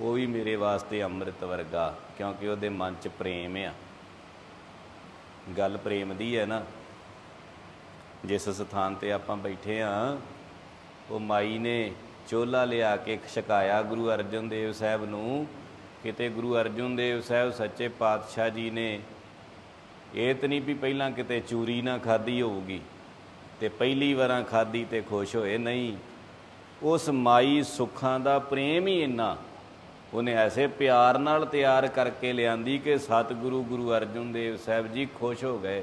ਉਹ ਵੀ ਮੇਰੇ ਵਾਸਤੇ ਅੰਮ੍ਰਿਤ ਵਰਗਾ, ਕਿਉਂਕਿ ਉਹਦੇ ਮਨ 'ਚ ਪ੍ਰੇਮ ਆ। ਗੱਲ ਪ੍ਰੇਮ ਦੀ ਹੈ ਨਾ। ਜਿਸ ਸਥਾਨ ਤੇ ਆਪਾਂ ਬੈਠੇ ਆ, ਉਹ ਮਾਈ ਨੇ ਚੋਲਾ ਲਿਆ ਕੇ ਛਕਾਇਆ ਗੁਰੂ ਅਰਜਨ ਦੇਵ ਸਾਹਿਬ ਨੂੰ। ਕਿਤੇ ਗੁਰੂ ਅਰਜਨ ਦੇਵ ਸਾਹਿਬ ਸੱਚੇ ਪਾਤਸ਼ਾਹ ਜੀ ਨੇ ਇਹ ਤਾਂ ਨਹੀਂ ਵੀ ਪਹਿਲਾਂ ਕਿਤੇ ਚੂਰੀ ਨਾ ਖਾਦੀ ਹੋਊਗੀ ਤੇ ਪਹਿਲੀ ਵਾਰਾਂ ਖਾਦੀ ਤੇ ਖੁਸ਼ ਹੋਏ। ਨਹੀਂ, ਉਸ ਮਾਈ ਸੁੱਖਾਂ ਦਾ ਪ੍ਰੇਮ ਹੀ ਇੰਨਾ ਉਹਨੇ ਐਸੇ ਪਿਆਰ ਨਾਲ ਤਿਆਰ ਕਰਕੇ ਲਿਆਂਦੀ ਕਿ ਸਤਿਗੁਰੂ ਗੁਰੂ ਅਰਜਨ ਦੇਵ ਸਾਹਿਬ ਜੀ ਖੁਸ਼ ਹੋ ਗਏ।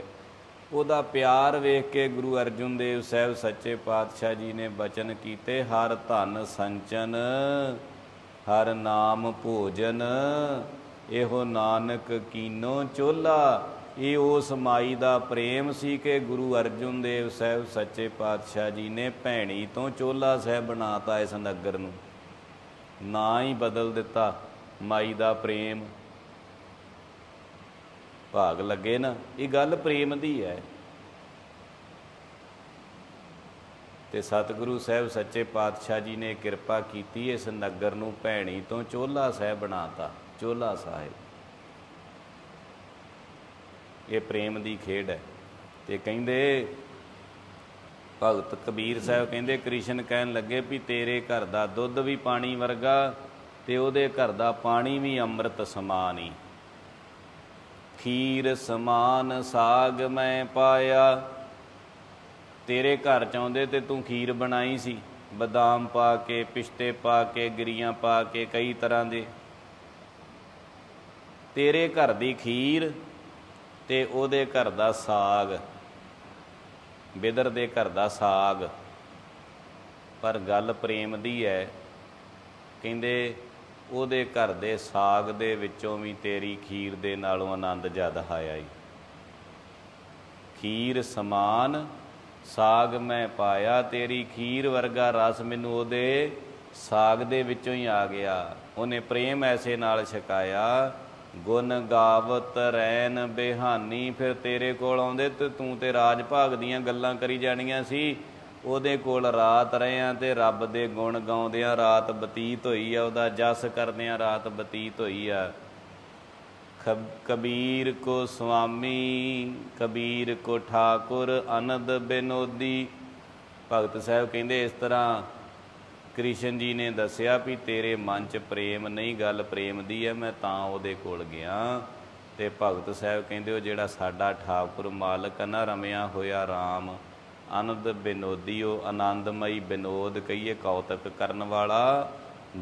ਉਹਦਾ ਪਿਆਰ ਵੇਖ ਕੇ ਗੁਰੂ ਅਰਜਨ ਦੇਵ ਸਾਹਿਬ ਸੱਚੇ ਪਾਤਸ਼ਾਹ ਜੀ ਨੇ ਬਚਨ ਕੀਤੇ, ਹਰ ਧਨ ਸੰਚਨ, ਹਰ ਨਾਮ ਭੋਜਨ, ਇਹੋ ਨਾਨਕ ਕੀਨੋ ਚੋਲਾ। ਇਹ ਉਸ ਮਾਈ ਦਾ ਪ੍ਰੇਮ ਸੀ ਕਿ ਗੁਰੂ ਅਰਜਨ ਦੇਵ ਸਾਹਿਬ ਸੱਚੇ ਪਾਤਸ਼ਾਹ ਜੀ ਨੇ ਭੈਣੀ ਤੋਂ ਚੋਲਾ ਸਾਹਿਬ ਬਣਾਤਾ ਇਸ ਨਗਰ ਨੂੰ। ਨਾ ਹੀ ਬਦਲ ਦਿੱਤਾ। ਮਾਈ ਦਾ ਪ੍ਰੇਮ। ਭਾਗ ਲੱਗੇ ਨਾ, ਇਹ ਗੱਲ ਪ੍ਰੇਮ ਦੀ ਹੈ। ਤੇ ਸਤਿਗੁਰੂ ਸਾਹਿਬ ਸੱਚੇ ਪਾਤਸ਼ਾਹ ਜੀ ਨੇ ਕਿਰਪਾ ਕੀਤੀ ਇਸ ਨਗਰ ਨੂੰ ਭੈਣੀ ਤੋਂ ਚੋਲਾ ਸਾਹਿਬ ਬਣਾਤਾ ਚੋਲਾ ਸਾਹਿਬ। ਇਹ ਪ੍ਰੇਮ ਦੀ ਖੇਡ ਹੈ। ਤੇ ਕਹਿੰਦੇ ਭਗਤ ਕਬੀਰ ਸਾਹਿਬ ਕਹਿੰਦੇ, ਕ੍ਰਿਸ਼ਨ ਕਹਿਣ ਲੱਗੇ ਵੀ ਤੇਰੇ ਘਰ ਦਾ ਦੁੱਧ ਵੀ ਪਾਣੀ ਵਰਗਾ ਤੇ ਉਹਦੇ ਘਰ ਦਾ ਪਾਣੀ ਵੀ ਅੰਮ੍ਰਿਤ ਸਮਾਨ ਹੀ ਖੀਰ ਸਮਾਨ ਸਾਗ ਮੈਂ ਪਾਇਆ, ਤੇਰੇ ਘਰ ਚ ਆਉਂਦੇ ਤੇ ਤੂੰ ਖੀਰ ਬਣਾਈ ਸੀ। ਬਦਾਮ ਪਾ ਕੇ, ਪਿਸਤੇ ਪਾ ਕੇ, ਗਰੀਆਂ ਪਾ ਕੇ, ਕਈ ਤਰ੍ਹਾਂ ਦੇ। ਤੇਰੇ ਘਰ ਦੀ ਖੀਰ ਤੇ ਉਹਦੇ ਘਰ ਦਾ ਸਾਗ। ਬਿਦਰ ਦੇ ਘਰ ਦਾ ਸਾਗ। ਪਰ ਗੱਲ ਪ੍ਰੇਮ ਦੀ ਹੈ ਕਹਿੰਦੇ, ਉਹਦੇ ਘਰ ਦੇ ਸਾਗ ਦੇ ਵਿੱਚੋਂ ਵੀ ਤੇਰੀ ਖੀਰ ਦੇ ਨਾਲੋਂ ਆਨੰਦ ਜ਼ਿਆਦਾ ਆਇਆ ਈ। ਖੀਰ ਸਮਾਨ, ਸਾਗ ਮੈਂ ਪਾਇਆ, ਤੇਰੀ ਖੀਰ ਵਰਗਾ ਰਸ ਮੈਨੂੰ ਉਹਦੇ ਸਾਗ ਦੇ ਵਿੱਚੋਂ ਹੀ ਆ ਗਿਆ। ਉਹਨੇ ਪ੍ਰੇਮ ਐਸੇ ਨਾਲ ਛਕਾਇਆ ਗੁਣ ਗਾਵਤ ਰੈਨ ਬਿਹਾਨੀ, ਫਿਰ ਤੇਰੇ ਕੋਲ ਆਉਂਦੇ ਤੇ ਤੂੰ ਤੇ ਰਾਜ ਭਾਗ ਦੀਆਂ ਗੱਲਾਂ ਕਰੀ ਜਾਣੀਆਂ ਸੀ। ਉਹਦੇ ਕੋਲ ਰਾਤ ਰਹੇ ਰਹਿਆਂ ਤੇ ਰੱਬ ਦੇ ਗੁਣ ਗਾਉਂਦਿਆਂ ਰਾਤ ਬਤੀਤ ਹੋਈ ਆ, ਉਹਦਾ ਜਸ ਕਰਦਿਆਂ ਰਾਤ ਬਤੀਤ ਹੋਈ ਆ। ਕਬੀਰ ਕੋ ਸੁਆਮੀ ਕਬੀਰ ਕੋ ਠਾਕੁਰ, ਅਨੰਦ ਬਿਨੋਦੀ। ਭਗਤ ਸਾਹਿਬ ਕਹਿੰਦੇ ਇਸ ਤਰ੍ਹਾਂ ਕ੍ਰਿਸ਼ਨ ਜੀ ਨੇ ਦੱਸਿਆ ਵੀ ਤੇਰੇ ਮਨ 'ਚ ਪ੍ਰੇਮ ਨਹੀਂ, ਗੱਲ ਪ੍ਰੇਮ ਦੀ ਹੈ ਮੈਂ ਤਾਂ ਉਹਦੇ ਕੋਲ ਗਿਆ। ਤੇ ਭਗਤ ਸਾਹਿਬ ਕਹਿੰਦੇ ਉਹ ਜਿਹੜਾ ਸਾਡਾ ਠਾਕੁਰ ਮਾਲਕ ਨਾ, ਰਮਿਆ ਹੋਇਆ RAM ਆਨੰਦ ਬਿਨੋਦੀਓ ਆਨੰਦਮਈ ਬਿਨੋਦ ਕਹੀਏ, ਕੌਤਕ ਕਰਨ ਵਾਲਾ,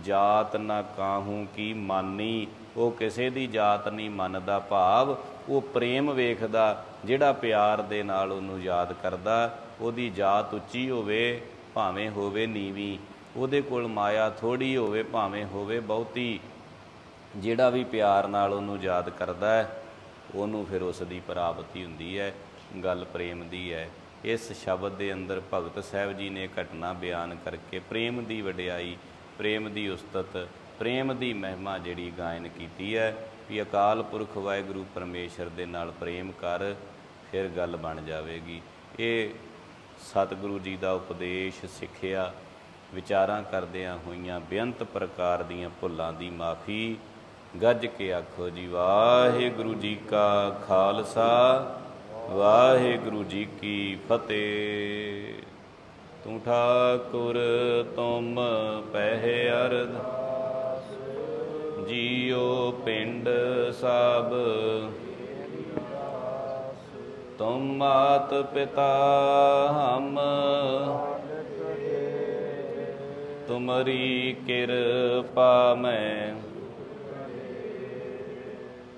ਜਾਤ ਨਾ ਕਾਹੂ ਕੀ ਮਾਨੀ, ਉਹ ਕਿਸੇ ਦੀ ਜਾਤ ਨਹੀਂ ਮੰਨਦਾ ਭਾਵ, ਉਹ ਪ੍ਰੇਮ ਵੇਖਦਾ, ਜਿਹੜਾ ਪਿਆਰ ਦੇ ਨਾਲ ਉਹਨੂੰ ਯਾਦ ਕਰਦਾ, ਉਹਦੀ ਜਾਤ ਉੱਚੀ ਹੋਵੇ, ਭਾਵੇਂ ਹੋਵੇ ਨੀਵੀਂ। ਉਹਦੇ ਕੋਲ ਮਾਇਆ ਥੋੜੀ ਹੋਵੇ, ਭਾਵੇਂ ਹੋਵੇ ਬਹੁਤੀ। ਜਿਹੜਾ ਵੀ ਪਿਆਰ ਨਾਲ ਉਹਨੂੰ ਯਾਦ ਕਰਦਾ ਹੈ, ਉਹਨੂੰ ਫਿਰ ਉਸ ਦੀ ਪ੍ਰਾਪਤੀ ਹੁੰਦੀ ਹੈ, ਗੱਲ ਪ੍ਰੇਮ ਦੀ ਹੈ। ਇਸ ਸ਼ਬਦ ਦੇ ਅੰਦਰ ਭਗਤ ਸਾਹਿਬ ਜੀ ਨੇ ਘਟਨਾ ਬਿਆਨ ਕਰਕੇ ਪ੍ਰੇਮ ਦੀ ਵਡਿਆਈ, ਪ੍ਰੇਮ ਦੀ ਉਸਤਤ, ਪ੍ਰੇਮ ਦੀ ਮਹਿਮਾ ਜਿਹੜੀ ਗਾਇਨ ਕੀਤੀ ਹੈ, ਵੀ ਅਕਾਲ ਪੁਰਖ ਵਾਹਿਗੁਰੂ ਪਰਮੇਸ਼ਰ ਦੇ ਨਾਲ ਪ੍ਰੇਮ ਕਰ, ਫਿਰ ਗੱਲ ਬਣ ਜਾਵੇਗੀ। ਇਹ ਸਤਿਗੁਰੂ ਜੀ ਦਾ ਉਪਦੇਸ਼ ਸਿੱਖਿਆ ਵਿਚਾਰਾਂ ਕਰਦਿਆਂ ਹੋਈਆਂ ਬੇਅੰਤ ਪ੍ਰਕਾਰ ਦੀਆਂ ਭੁੱਲਾਂ ਦੀ ਮਾਫੀ ਗੱਜ ਕੇ ਆਖੋ ਜੀ, ਵਾਹਿਗੁਰੂ ਜੀ ਕਾ ਖਾਲਸਾ, ਵਾਹਿਗੁਰੂ ਜੀ ਕੀ ਫਤਿਹ। ਤੂੰ ਠਾਕੁਰ ਤੁਮ ਪਹਿ ਅਰਧ ਜੀਉ ਪਿੰਡ ਸਭ ਤੁਮ ਮਾਤ ਪਿਤਾ ਹਮ ਤੁਮਰੀ ਕਿਰਪਾ ਮੈਂ।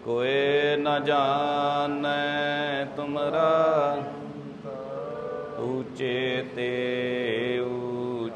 ਕੋਏ ਨ ਜਾਣੈ ਤੁਮਰਾ। ਉੱਚੇ ਤੇ